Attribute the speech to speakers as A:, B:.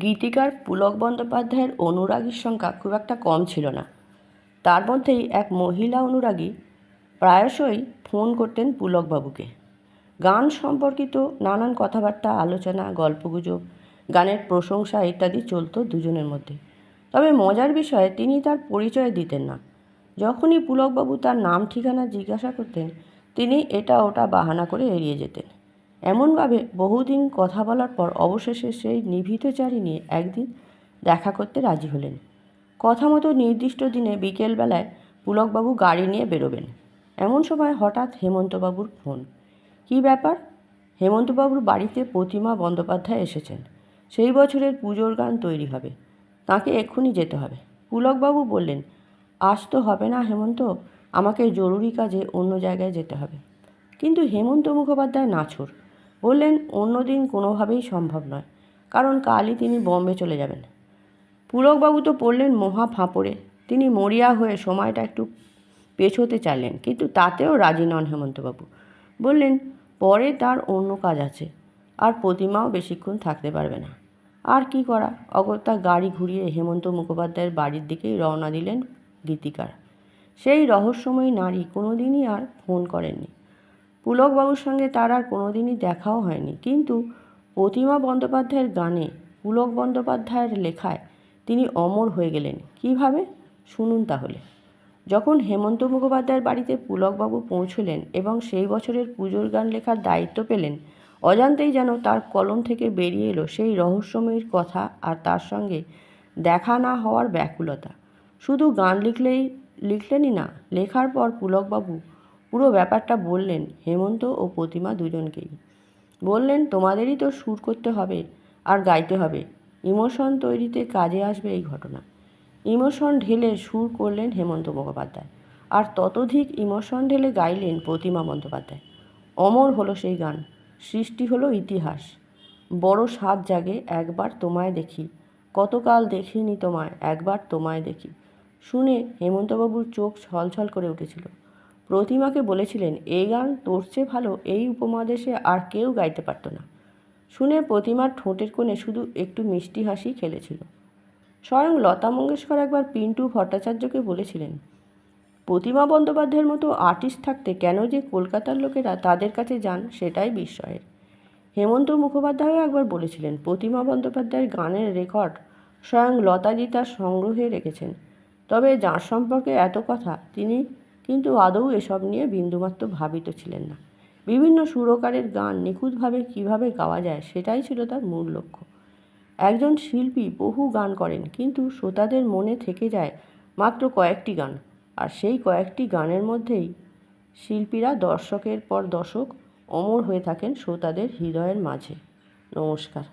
A: গীতিকার পুলক বন্দ্যোপাধ্যায়ের অনুরাগীর সংখ্যা খুব একটা কম ছিল না। তার মধ্যেই এক মহিলা অনুরাগী প্রায়শই ফোন করতেন পুলকবাবুকে। গান সম্পর্কিত নানান কথাবার্তা, আলোচনা, গল্পগুজব, গানের প্রশংসা ইত্যাদি চলতো দুজনের মধ্যে। তবে মজার বিষয়ে, তিনি তার পরিচয় দিতেন না। যখনই পুলকবাবু তার নাম ঠিকানা জিজ্ঞাসা করতেন, তিনি এটা ওটা বাহানা করে এড়িয়ে যেতেন। এমনভাবে বহুদিন কথা বলার পর অবশেষে সেই নিভৃত চারি নিয়ে একদিন দেখা করতে রাজি হলেন। কথা মতো নির্দিষ্ট দিনে বিকেলবেলায় পুলকবাবু গাড়ি নিয়ে বেরোবেন। এমন সময় হঠাৎ হেমন্তবাবুর ফোন। কী ব্যাপার? হেমন্তবাবুর বাড়িতে প্রতিমা বন্দ্যোপাধ্যায় এসেছেন। সেই বছরের পুজোর গান তৈরি হবে। তাকে এক্ষুনি যেতে হবে। পুলকবাবু বললেন, আজ তো হবে না হেমন্ত, আমাকে জরুরি কাজে অন্য জায়গায় যেতে হবে। কিন্তু হেমন্ত মুখোপাধ্যায় নাছোড় বললেন, অন্য দিন কোনোভাবেই সম্ভব নয়। কারণ কালই তিনি বম্বে চলে যাবেন। পুলকবাবু তো পড়লেন মহা ফাঁপড়ে। তিনি মরিয়া হয়ে সময়টা একটু পেছোতে চাইলেন, কিন্তু তাতেও রাজি নন হেমন্তবাবু। বললেন, পরে তার অন্য কাজ আছে। আর প্রতিমাও বেশিক্ষণ থাকতে পারবে না। আর কি করা? অগত্যা গাড়ি ঘুরিয়ে হেমন্ত মুখোপাধ্যায়ের বাড়ির দিকেই রওনা দিলেন গীতিকার। সেই রহস্যময়ী নারী কোনোদিনই আর ফোন করেননি। পুলকবাবুর সঙ্গে তার আর কোনোদিনই দেখাও হয়নি। কিন্তু প্রতিমা বন্দ্যোপাধ্যায়ের গানে, পুলক বন্দ্যোপাধ্যায়ের লেখায় তিনি অমর হয়ে গেলেন। কীভাবে? শুনুন তাহলে। যখন হেমন্ত মুখোপাধ্যায়ের বাড়িতে পুলকবাবু পৌঁছলেন এবং সেই বছরের পুজোর গান লেখার দায়িত্ব পেলেন, অজান্তেই যেন তার কলম থেকে বেরিয়ে এলো সেই রহস্যময়ীর কথা আর তার সঙ্গে দেখা না হওয়ার ব্যাকুলতা। শুধু গান লিখলেই, লিখলেনই না, লেখার পর পুলকবাবু পুরো ব্যাপারটা বললেন হেমন্ত ও প্রতিমা দুজনকেই। বললেন, তোমাদেরই তো সুর করতে হবে আর গাইতে হবে। ইমোশন তৈরিতে কাজে আসবে এই ঘটনা। ইমোশন ঢেলে সুর করলেন হেমন্ত মুখোপাধ্যায়। আর ততোধিক ইমোশন ঢেলে গাইলেন প্রতিমা বন্দ্যোপাধ্যায়। অমর হলো সেই গান, সৃষ্টি হলো ইতিহাস। বড় সাত জাগে একবার তোমায় দেখি, কতকাল দেখিনি তোমায়, একবার তোমায় দেখি। শুনে হেমন্তবাবুর চোখ ছলছল করে উঠেছিল। প্রতিমাকে বলেছিলেন এই গান তোর চেয়ে ভালো, এই উপমহাদেশে আর কেউ গাইতে পারতো না। শুনে প্রতিমার ঠোঁটের কোণে শুধু একটু মিষ্টি হাসি খেলেছিল। স্বয়ং লতা মঙ্গেশকর একবার পিন্টু ভট্টাচার্যকে বলেছিলেন, প্রতিমা বন্দ্যোপাধ্যায়ের মতো আর্টিস্ট থাকতে কেন যে কলকাতার লোকেরা তাদের কাছে যান, সেটাই বিস্ময়ের। হেমন্ত মুখোপাধ্যায়ও একবার বলেছিলেন, প্রতিমা বন্দ্যোপাধ্যায়ের গানের রেকর্ড স্বয়ং লতাজি তার সংগ্রহে রেখেছেন। তবে যার সম্পর্কে এত কথা, তিনি কিন্তু আদৌ এসব নিয়ে বিন্দুমাত্র ভাবিত ছিলেন না। বিভিন্ন সুরকারের গান নিখুঁতভাবে কীভাবে গাওয়া যায় সেটাই ছিল তার মূল লক্ষ্য। একজন শিল্পী বহু গান করেন, কিন্তু শ্রোতাদের মনে থেকে যায় মাত্র কয়েকটি গান, আর সেই কয়েকটি গানের মধ্যেই শিল্পীরা দর্শকের পর দশক অমর হয়ে থাকেন শ্রোতাদের হৃদয়ের মাঝে। নমস্কার।